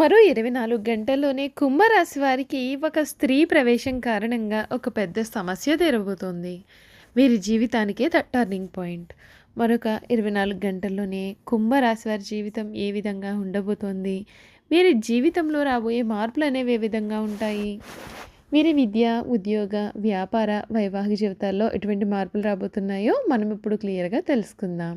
మరో ఇరవై నాలుగు గంటల్లోనే కుంభరాశి వారికి ఒక స్త్రీ ప్రవేశం కారణంగా ఒక పెద్ద సమస్య తీరబోతోంది. వీరి జీవితానికే ద టర్నింగ్ పాయింట్ మరొక ఇరవై నాలుగు గంటల్లోనే కుంభరాశి వారి జీవితం ఏ విధంగా ఉండబోతోంది? వీరి జీవితంలో రాబోయే మార్పులు అనేవి ఏ విధంగా ఉంటాయి? వీరి విద్య ఉద్యోగ వ్యాపార వైవాహిక జీవితాల్లో ఎటువంటి మార్పులు రాబోతున్నాయో మనం ఇప్పుడు క్లియర్గా తెలుసుకుందాం.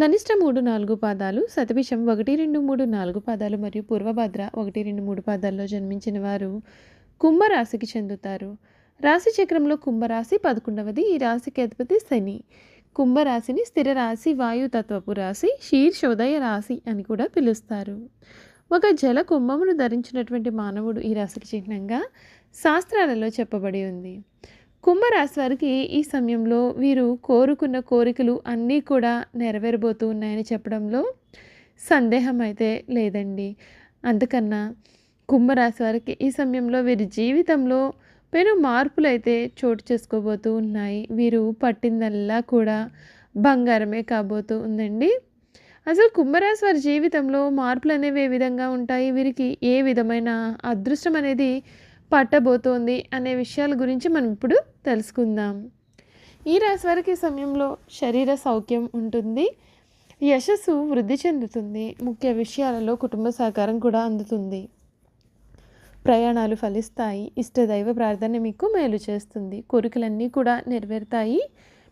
ధనిష్ట మూడు నాలుగు పాదాలు సతభిషం ఒకటి రెండు మూడు నాలుగు పాదాలు మరియు పూర్వభద్ర ఒకటి రెండు మూడు పాదాల్లో జన్మించిన వారు కుంభరాశికి చెందుతారు. రాశి చక్రంలో కుంభరాశి పదకొండవది ఈ రాశికి అధిపతి శని. కుంభరాశిని స్థిర రాశి వాయుతత్వపు రాశి శీర్షోదయ రాశి అని కూడా పిలుస్తారు. ఒక జల కుంభమును ధరించినటువంటి మానవుడు ఈ రాశికి చిహ్నంగా శాస్త్రాలలో చెప్పబడి ఉంది. కుంభరాశి వారికి ఈ సమయంలో వీరు కోరుకున్న కోరికలు అన్నీ కూడా నెరవేరబోతూ ఉన్నాయని చెప్పడంలో సందేహం అయితే లేదండి. అంతకన్నా కుంభరాశి వారికి ఈ సమయంలో వీరి జీవితంలో పెను మార్పులు అయితే చోటు చేసుకోబోతూ ఉన్నాయి. వీరు పట్టిందల్లా కూడా బంగారమే కాబోతూ ఉందండి. అసలు కుంభరాశి వారి జీవితంలో మార్పులు అనేవి ఏ విధంగా ఉంటాయి? వీరికి ఏ విధమైన అదృష్టం అనేది పట్టబోతోంది అనే విషయాల గురించి మనం ఇప్పుడు తెలుసుకుందాం. ఈ రాశి వారికి సమయంలో శరీర సౌఖ్యం ఉంటుంది. యశస్సు వృద్ధి చెందుతుంది. ముఖ్య విషయాలలో కుటుంబ సహకారం కూడా అందుతుంది. ప్రయాణాలు ఫలిస్తాయి. ఇష్టదైవ ప్రార్థన మీకు మేలు చేస్తుంది. కోరికలన్నీ కూడా నెరవేరుతాయి.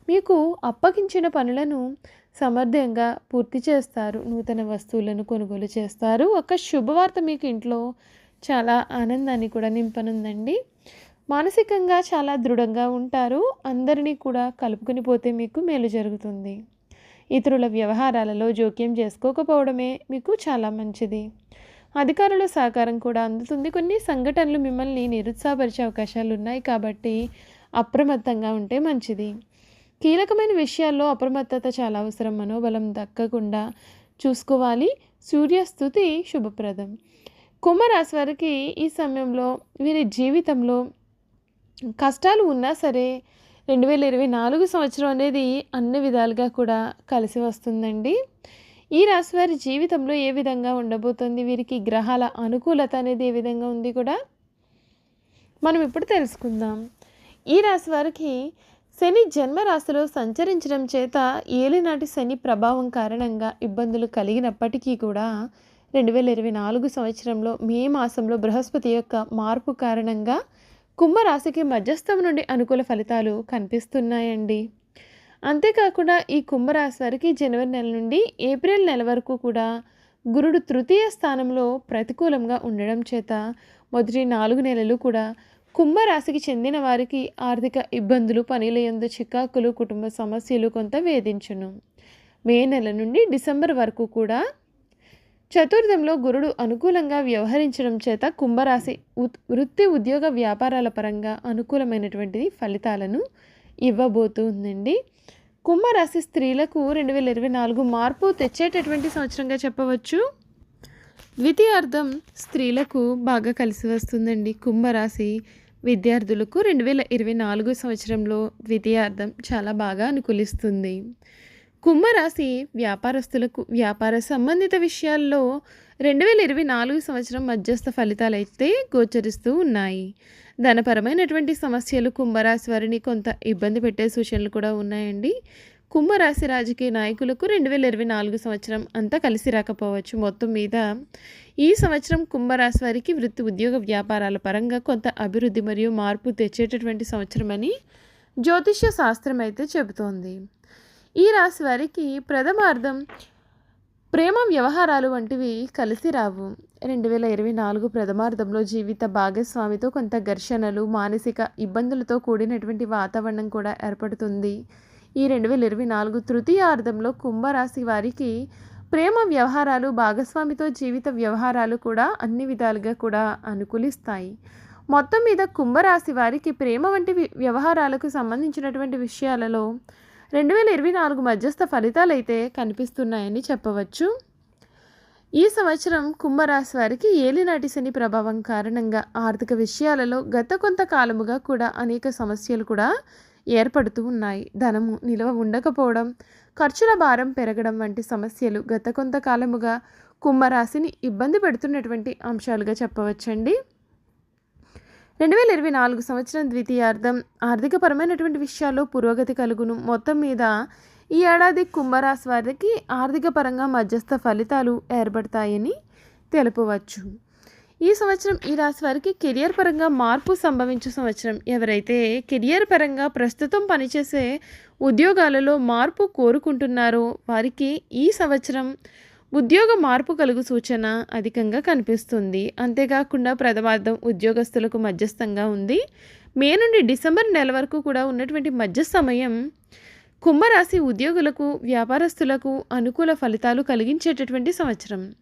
మీకు అప్పగించిన పనులను సమర్థంగా పూర్తి చేస్తారు. నూతన వస్తువులను కొనుగోలు చేస్తారు. ఒక శుభవార్త మీకు ఇంట్లో చాలా ఆనందాన్ని కూడా నింపనుందండి. మానసికంగా చాలా దృఢంగా ఉంటారు. అందరినీ కూడా కలుపుకుని పోతే మీకు మేలు జరుగుతుంది. ఇతరుల వ్యవహారాలలో జోక్యం చేసుకోకపోవడమే మీకు చాలా మంచిది. అధికారుల సహకారం కూడా అందుతుంది. కొన్ని సంఘటనలు మిమ్మల్ని నిరుత్సాహపరిచే అవకాశాలు ఉన్నాయి కాబట్టి అప్రమత్తంగా ఉంటే మంచిది. కీలకమైన విషయాల్లో అప్రమత్తత చాలా అవసరం. మనోబలం దక్కకుండా చూసుకోవాలి. సూర్యస్థుతి శుభప్రదం. కుంభరాశి వారికి ఈ సమయంలో వీరి జీవితంలో కష్టాలు ఉన్నా సరే రెండు వేల ఇరవై నాలుగు సంవత్సరం అనేది అన్ని విధాలుగా కూడా కలిసి వస్తుందండి. ఈ రాశి వారి జీవితంలో ఏ విధంగా ఉండబోతుంది? వీరికి గ్రహాల అనుకూలత అనేది ఏ విధంగా ఉంది కూడా మనం ఇప్పుడు తెలుసుకుందాం. ఈ రాశి వారికి శని జన్మరాశిలో సంచరించడం చేత ఏలినాటి శని ప్రభావం కారణంగా ఇబ్బందులు కలిగినప్పటికీ కూడా రెండు వేల ఇరవై నాలుగు సంవత్సరంలో మే మాసంలో బృహస్పతి యొక్క మార్పు కారణంగా కుంభరాశికి మధ్యస్థం నుండి అనుకూల ఫలితాలు కనిపిస్తున్నాయండి. అంతేకాకుండా ఈ కుంభరాశి వారికి జనవరి నెల నుండి ఏప్రిల్ నెల వరకు కూడా గురుడు తృతీయ స్థానంలో ప్రతికూలంగా ఉండడం చేత మొదటి నాలుగు నెలలు కూడా కుంభరాశికి చెందిన వారికి ఆర్థిక ఇబ్బందులు పనుల ఎందు చికాకులు కుటుంబ సమస్యలు కొంత వేధించును. మే నెల నుండి డిసెంబర్ వరకు కూడా చతుర్థంలో గురుడు అనుకూలంగా వ్యవహరించడం చేత కుంభరాశి వృత్తి ఉద్యోగ వ్యాపారాల పరంగా అనుకూలమైనటువంటి ఫలితాలను ఇవ్వబోతుందండి. కుంభరాశి స్త్రీలకు రెండు వేల ఇరవై నాలుగు మార్పు తెచ్చేటటువంటి సంవత్సరంగా చెప్పవచ్చు. ద్వితీయార్థం స్త్రీలకు బాగా కలిసి వస్తుందండి. కుంభరాశి విద్యార్థులకు రెండు వేల ఇరవై నాలుగు సంవత్సరంలో ద్వితీయార్థం చాలా బాగా అనుకూలిస్తుంది. కుంభరాశి వ్యాపారస్తులకు వ్యాపార సంబంధిత విషయాల్లో రెండు వేల ఇరవై నాలుగు సంవత్సరం మధ్యస్థ ఫలితాలు అయితే గోచరిస్తూ ఉన్నాయి. ధనపరమైనటువంటి సమస్యలు కుంభరాశి వారిని కొంత ఇబ్బంది పెట్టే సూచనలు కూడా ఉన్నాయండి. కుంభరాశి రాజకీయ నాయకులకు రెండు వేల ఇరవై నాలుగు సంవత్సరం అంతా కలిసి రాకపోవచ్చు. మొత్తం మీద ఈ సంవత్సరం కుంభరాశి వారికి వృత్తి ఉద్యోగ వ్యాపారాల పరంగా కొంత అభివృద్ధి మరియు మార్పు తెచ్చేటటువంటి సంవత్సరం అని జ్యోతిష్య శాస్త్రం అయితే చెబుతోంది. ఈ రాశి వారికి ప్రథమార్థం ప్రేమ వ్యవహారాలు వంటివి కలిసి రావు. రెండు వేల ఇరవై నాలుగు ప్రథమార్థంలో జీవిత భాగస్వామితో కొంత ఘర్షణలు మానసిక ఇబ్బందులతో కూడినటువంటి వాతావరణం కూడా ఏర్పడుతుంది. ఈ రెండు వేల ఇరవై నాలుగు తృతీయార్థంలో కుంభరాశి వారికి ప్రేమ వ్యవహారాలు భాగస్వామితో జీవిత వ్యవహారాలు కూడా అన్ని విధాలుగా కూడా అనుకూలిస్తాయి. మొత్తం మీద కుంభరాశి వారికి ప్రేమ వంటి వ్యవహారాలకు సంబంధించినటువంటి విషయాలలో రెండు వేల ఇరవై నాలుగు మధ్యస్థ ఫలితాలు అయితే కనిపిస్తున్నాయని చెప్పవచ్చు. ఈ సంవత్సరం కుంభరాశి వారికి ఏలినాటి శని ప్రభావం కారణంగా ఆర్థిక విషయాలలో గత కొంతకాలముగా కూడా అనేక సమస్యలు కూడా ఏర్పడుతూ ఉన్నాయి. ధనము నిల్వ ఉండకపోవడం ఖర్చుల భారం పెరగడం వంటి సమస్యలు గత కొంతకాలముగా కుంభరాశిని ఇబ్బంది పెడుతున్నటువంటి అంశాలుగా చెప్పవచ్చండి. రెండు వేల ఇరవై నాలుగు సంవత్సరం ద్వితీయార్థం ఆర్థికపరమైనటువంటి విషయాల్లో పురోగతి కలుగును. మొత్తం మీద ఈ ఏడాది కుంభరాశి వారికి ఆర్థిక పరంగా మధ్యస్థ ఫలితాలు ఏర్పడతాయని తెలుపవచ్చు. ఈ సంవత్సరం ఈ రాశి వారికి కెరియర్ పరంగా మార్పు సంభవించే సంవత్సరం. ఎవరైతే కెరియర్ పరంగా ప్రస్తుతం పనిచేసే ఉద్యోగాలలో మార్పు కోరుకుంటున్నారో వారికి ఈ సంవత్సరం ఉద్యోగ మార్పు కలుగు సూచన అధికంగా కనిపిస్తుంది. అంతేకాకుండా ప్రథమార్థం ఉద్యోగస్తులకు మధ్యస్థంగా ఉంది. మే నుండి డిసెంబర్ నెల వరకు కూడా ఉన్నటువంటి మధ్య సమయం కుంభరాశి ఉద్యోగులకు వ్యాపారస్తులకు అనుకూల ఫలితాలు కలిగించేటటువంటి సంవత్సరం.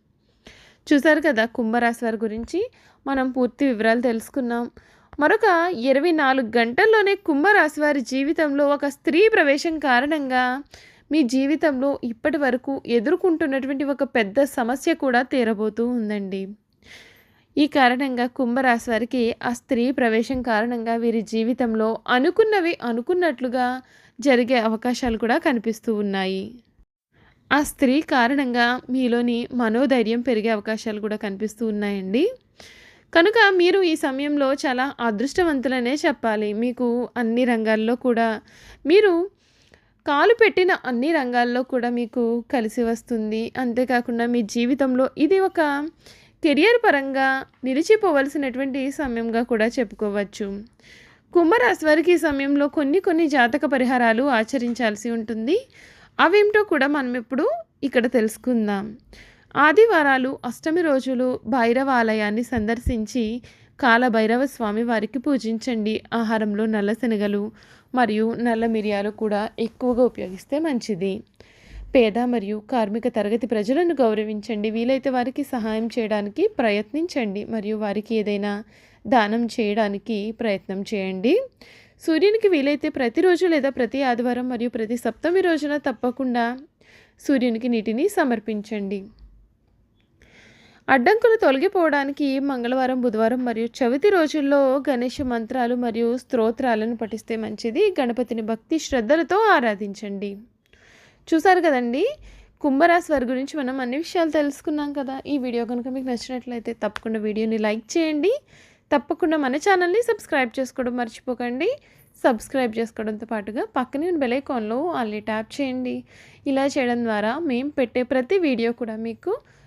చూశారు కదా కుంభరాశి వారి గురించి? మనం పూర్తి వివరాలు తెలుసుకున్నాం. మరొక ఇరవై నాలుగు గంటల్లోనే కుంభరాశి వారి జీవితంలో ఒక స్త్రీ ప్రవేశం కారణంగా మీ జీవితంలో ఇప్పటి వరకు ఎదుర్కొంటున్నటువంటి ఒక పెద్ద సమస్య కూడా తీరబోతూ ఉందండి. ఈ కారణంగా కుంభరాశి వారికి ఆ స్త్రీ ప్రవేశం కారణంగా వీరి జీవితంలో అనుకున్నవి అనుకున్నట్లుగా జరిగే అవకాశాలు కూడా కనిపిస్తూ ఉన్నాయి. ఆ స్త్రీ కారణంగా మీలోని మనోధైర్యం పెరిగే అవకాశాలు కూడా కనిపిస్తూ ఉన్నాయండి. కనుక మీరు ఈ సమయంలో చాలా అదృష్టవంతులనే చెప్పాలి. మీకు అన్ని రంగాల్లో కూడా మీరు కాలు పెట్టిన అన్ని రంగాల్లో కూడా మీకు కలిసి వస్తుంది. అంతేకాకుండా మీ జీవితంలో ఇది ఒక కెరియర్ పరంగా నిలిచిపోవలసినటువంటి సమయంగా కూడా చెప్పుకోవచ్చు. కుంభరాశి వారికి ఈ సమయంలో కొన్ని కొన్ని జాతక పరిహారాలు ఆచరించాల్సి ఉంటుంది. అవేమిటో కూడా మనం ఇప్పుడు ఇక్కడ తెలుసుకుందాం. ఆదివారాలు అష్టమి రోజులు భైరవ ఆలయాన్ని సందర్శించి కాలభైరవ స్వామి వారికి పూజించండి. ఆహారంలో నల్ల శనగలు మరియు నల్ల మిరియాలు కూడా ఎక్కువగా ఉపయోగిస్తే మంచిది. పేద మరియు కార్మిక తరగతి ప్రజలను గౌరవించండి. వీలైతే వారికి సహాయం చేయడానికి ప్రయత్నించండి మరియు వారికి ఏదైనా దానం చేయడానికి ప్రయత్నం చేయండి. సూర్యునికి వీలైతే ప్రతిరోజు లేదా ప్రతి ఆదివారం మరియు ప్రతి సప్తమి రోజున తప్పకుండా సూర్యునికి నీటిని సమర్పించండి. అడ్డంకులు తొలగిపోవడానికి మంగళవారం బుధవారం మరియు చవితి రోజుల్లో గణేష మంత్రాలు మరియు స్తోత్రాలను పఠిస్తే మంచిది. గణపతిని భక్తి శ్రద్ధలతో ఆరాధించండి. చూసారు కదండి? కుంభరాశి వారి గురించి మనం అన్ని విషయాలు తెలుసుకున్నాం కదా. ఈ వీడియో కనుక మీకు నచ్చినట్లయితే తప్పకుండా వీడియోని లైక్ చేయండి. తప్పకుండా మన ఛానల్ని సబ్స్క్రైబ్ చేసుకోవడం మర్చిపోకండి. సబ్స్క్రైబ్ చేసుకోవడంతో పాటుగా పక్కనే ఉన్న బెలైకాన్లో ఆల్రెడీ ట్యాప్ చేయండి. ఇలా చేయడం ద్వారా మేము పెట్టే ప్రతి వీడియో కూడా మీకు